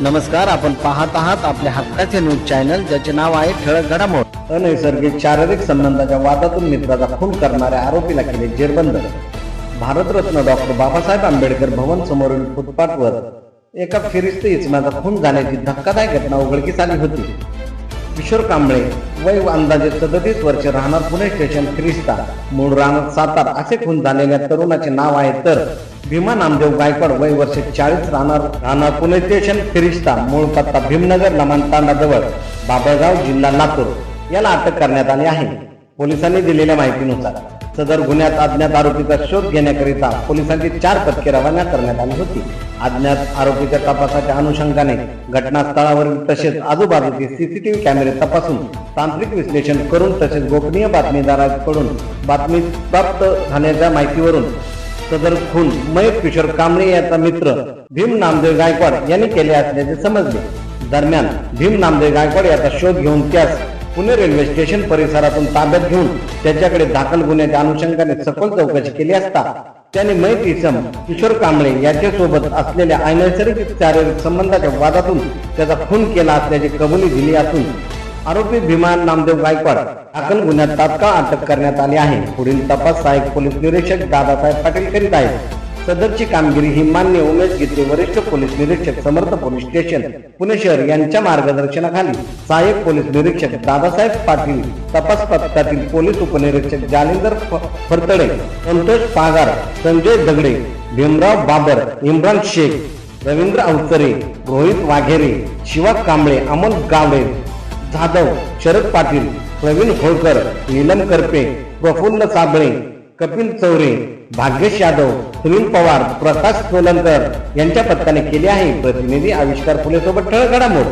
नमस्कार आपण पाहत आहात आपल्या हक्काचे न्यूज चॅनल ज्याचे नाव आहे ठळक घडामोड. अनैसर्गिक शारीरिक संबंधाच्या वादातून मित्राचा खून करणाऱ्या आरोपीला केले जेरबंद. भारतरत्न डॉक्टर बाबासाहेब आंबेडकर भवन समोरील फुटपाथवर एका फिरिस्त इचमाचा खून झाल्याची धक्कादायक घटना उघडकीस आली होती. किशोर कांबळे वय अंदाजे सदतीस वर्ष राहणार पुणे स्टेशन फिरिस्ता मूळ राहणार सातार असे खून झालेल्या तरुणाचे नाव आहे तर. भीमा नामदेव गायकवाड वय वर्ष चाळीस राहणार राहणार पुणे स्टेशन फिरिस्ता मूळ पत्ता भीमनगर लमानतांडाजवळ बाबळगाव जिल्हा लातूर. याला अटक करण्यात आली आहे. पोलिसांनी दिलेल्या माहितीनुसार. सदर गुन्ह्यात अज्ञात आरोपीचा शोध घेण्याकरिता पोलिसांची चार पथके रवाना करण्यात आली होती. अज्ञात आरोपीच्या तपासाच्या अनुषंगाने घटनास्थळावरील तसेच आजूबाजूचे सीसीटीव्ही कॅमेरे तपासून तांत्रिक विश्लेषण करून तसेच गोपनीय बातमीदारांकडून बातमी प्राप्त झाल्याच्या माहितीवरून सदर खून मयत किशोर कांबळे याचा मित्र भीम नामदेव गायकवाड यांनी केले असल्याचे समजले. दरम्यान भीम नामदेव गायकवाड याचा शोध घेऊन त्यास पुणे रेल्वे स्टेशन परिसरातून ताब्यात घेऊन त्याच्याकडे दाखल गुन्ह्याच्या अनुषंगाने सखोल चौकशी केली असता त्याने मैत इसम किशोर कांबळे याच्यासोबत असलेल्या अनैसर्गिक शारीरिक संबंधाच्या वादातून त्याचा खून केला असल्याची कबुली दिली असून आरोपी भीमान नामदेव गायकवाड दाखल गुन्ह्यात तात्काळ अटक करण्यात आली आहे. पुढील तपास सहाय्यक पोलीस निरीक्षक दादासाहेब पाटील करीत आहेत. सदरची कामगिरी ही मान्य उमेश गीते वरिष्ठ पोलीस निरीक्षक समर्थ पोलीस स्टेशन पुणे शहर यांच्या मार्गदर्शनाखाली सहाय्यक पोलीस निरीक्षक दादासाहेब पाटील तपास पथकातील पोलीस उपनिरीक्षक जालिंदर फरतडे संतोष पागार संजय दगडे भीमराव बाबर इम्रान शेख रवींद्र अवचरे रोहित वाघेरे शिवा कांबळे अमोल गावडे जाधव शरद पाटील प्रवीण होळकर नीलम करपे प्रफुल्ल साबळे कपिल चौरे भाग्यश यादव सुनील पवार प्रकाश सोलंकर यांच्या पथकाने केली आहे प्रतिनिधी आविष्कार फुले सोबत ठळक घडामोड.